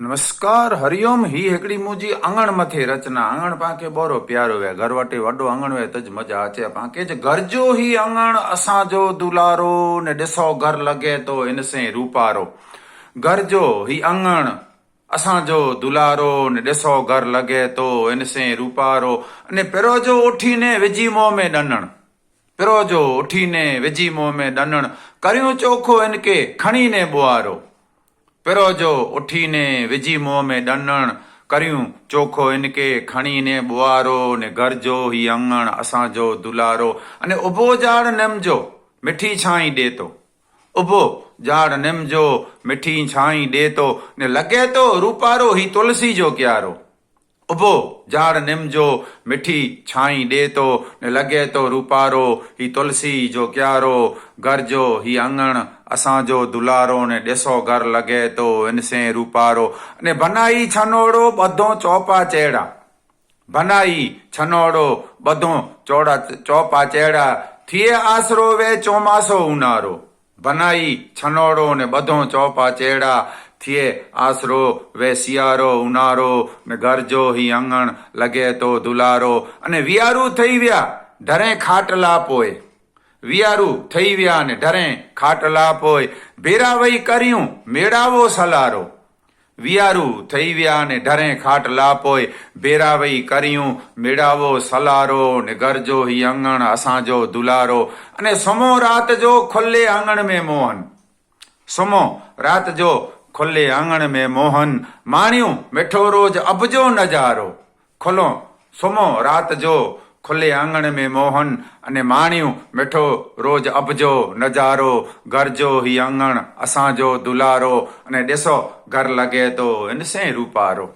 નમસ્કાર, હરિઓમ હી હેકડી મુજી આંગણમાંથી રચના. આંગણ પાંકે બોરો પ્યારો વે. ઘરવાટી વડો આંગણ વે તજ મજા આચે પાંકે જ ગરજો હી આંગણ, અસાંજો દુલારો ને ડેસો ઘર લગે તો ઇનસે રૂપારો. ગરજો હી આંગણ, અસાંજો દુલારો ને ડેસો ઘર લગે તો ઇનસે રૂપારો. અને પેરોજો ઉઠીને વેજીમો મે ડનણ પેરોજો ઉઠીને વેજીમો મે ડનણ કર્યું ચોખ્ખો એન કે ખણીને બોઆરો પહેરોજો ઉઠીને વિજી મોમે ડનણ કર્યું. ચોખો ઇનકે, ખણીને બુઆરો ને ગરજો હી અંગણ અસાંજો દુલારો. અને ઊભો ઝાડ નમજો, મીઠી છાંઈ દેતો. ઊભો ઝાડ નમજો, મીઠી છાંઈ દેતો. ને લગે તો રૂપારો હી તુલસી જો ક્યારો. ઊભો. ઝાડ નિમજો મીઠી છાંઈ દેતો ને લગે તો રૂપારો હી તુલસી જો ક્યારો ગરજો હી આંગણ અસાંજો દુલારો, ને ॾिसो ઘર લગે તો ઇનસે રૂપારો. ને બનાઈ છનોડો બધો ચોપા ચેડા. બનાઈ છનોડો બધો ચોડા ચોપા ચેડા. થીએ આશરો વે ચોમાસો ઉનારો. બનાઈ છનોડો ને બધો ચોપા ચેડા. થિયે આસરો વે શિયાળો ઉનાળો ને ગરજો હી આંગણ લગે તો દુલારો. અને વિયારું થઈ વ્યા, ધરે ખાટલા પોય વિયારું થઈ વ્યા ને ઢરે ખાટલા પોય ભેરાવઈ કર્યું, મેળાવો સલારો. વિયારું થઈ વ્યા ને ઢરે ખાટ લાપોય ભેરાવઈ કર્યું, મેળાવો સલારો ને ગરજો હી આંગણ અસાંજો દુલારો. અને સમો રાત જો ખુલ્લે આંગણ में મોહન. સમો રાત જો ખુલ્લે આંગણ મેં મોહન, માણ્યું મેઠો રોજ અબજો નજારો. ખુલ્લો સુમો રાત જો, ખુલ્લે આંગણ મેં મોહન અને માણ્યું મેઠો રોજ અબજો નજારો. ગરજો હી આંગણ અસાંજો દુલારો અને દેસો ઘર લગે તો એને સે રૂપારો.